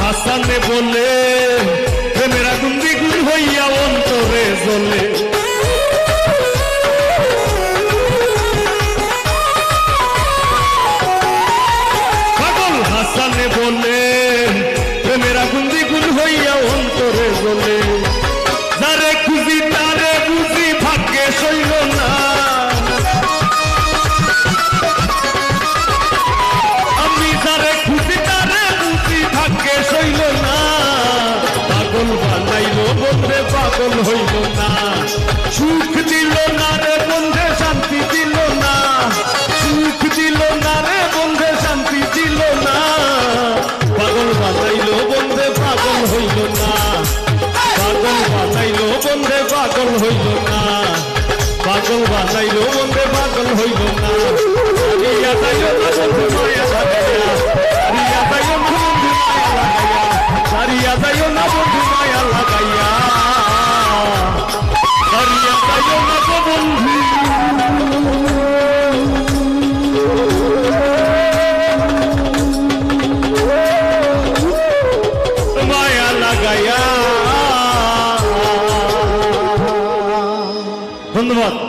হাসানে বলে প্রেমের আগুন দ্বিগুণ হইয়া অন্তরে জ্বলে। হাসানে বলে বন্ধে হইল না। সুখ দিল না রে বন্ধে, শান্তি দিল না। সুখ দিল না রে বন্ধে, শান্তি দিল না। পাগল বানাইল বন্ধে, পাগল হইল না। পাগল বানাইল বন্ধে, পাগল হইল না। পাগল বানাইল বন্ধে, পাগল হইল ধন্যবাদ।